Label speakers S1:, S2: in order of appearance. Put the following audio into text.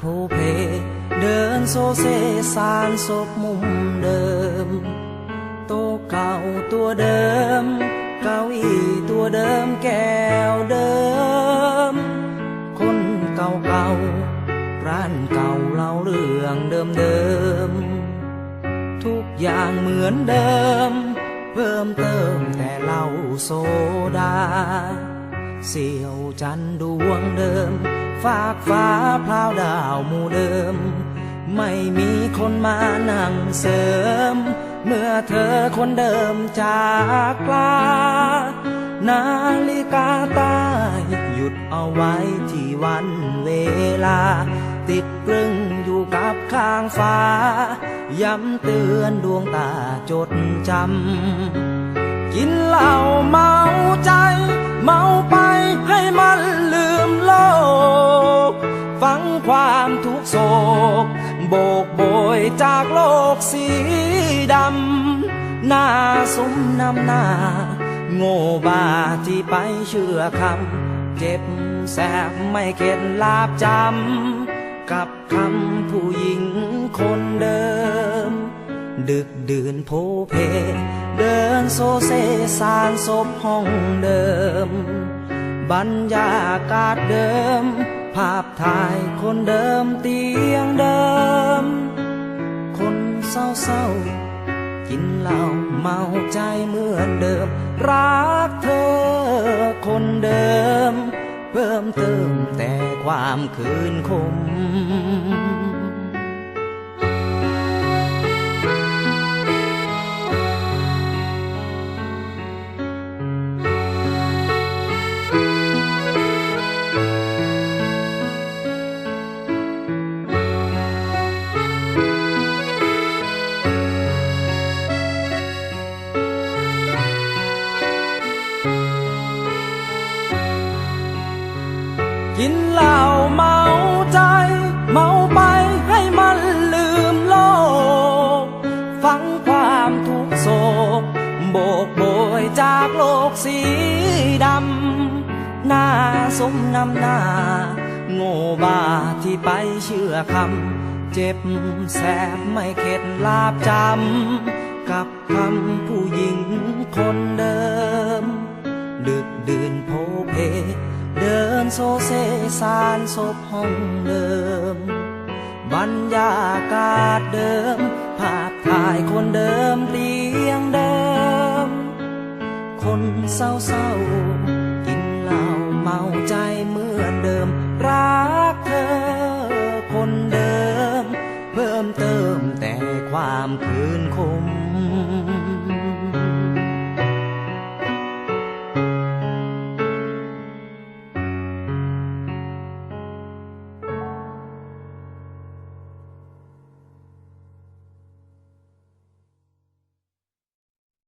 S1: ผู้เพริดเดินโซเซสารศพมุมเดิม โต๊ะเก่าตัวเดิม เก้าอี้ตัวเดิมแก้วเดิม คนเก่าเก่าร้านเก่าเล่าเรื่องเดิมเดิม ทุกอย่างเหมือนเดิม เพิ่มเติมแต่เหล้าโซดา เสี่ยวจันดวงเดิม ฝากฟ้าพลาวดาวมู่เดิม ไม่มีคนมานั่งเสริม เมื่อเธอคนเดิมจากลา นาฬิกาใต้หยุดเอาไว้ที่วันเวลา ติดกลึงอยู่กับข้างฟ้า ย้ำเตือนดวงตาจดจำกินเหล้าเมา โบกโบยจากโลกสีดำหน้าสมนำหน้า โง่บาที่ไปเชื่อคำ เจ็บแสบไม่เข็ดลาบจำ กับคำผู้หญิงคนเดิม ดึกดื่นโพเพ เดินโซเซสารศพห้องเดิม บรรยากาศเดิม ภาพถ่ายคนเดิมเตียงเดิม คนเศร้าเศร้าๆกินเหล้าเมาใจเหมือนเดิม รักเธอคนเดิม เพิ่มเติมแต่ความคืนคม โบกโบยจากโลกสีดำ หน้าสมนำหน้า โง่บ้าที่ไปเชื่อคำ เจ็บแสบไม่เข็ดลาบจำ กับคำผู้หญิงคนเดิม ดึกดื่นโพเพ เดินโซเซสารศพห้องเดิม บรรยากาศเดิม ภาพถ่ายคนเดิมเตียงเดิม คนเศร้าเศร้าๆ กินเหล้าเมาใจเหมือนเดิม รักเธอคนเดิม เพิ่มเติมแต่ความคืนคม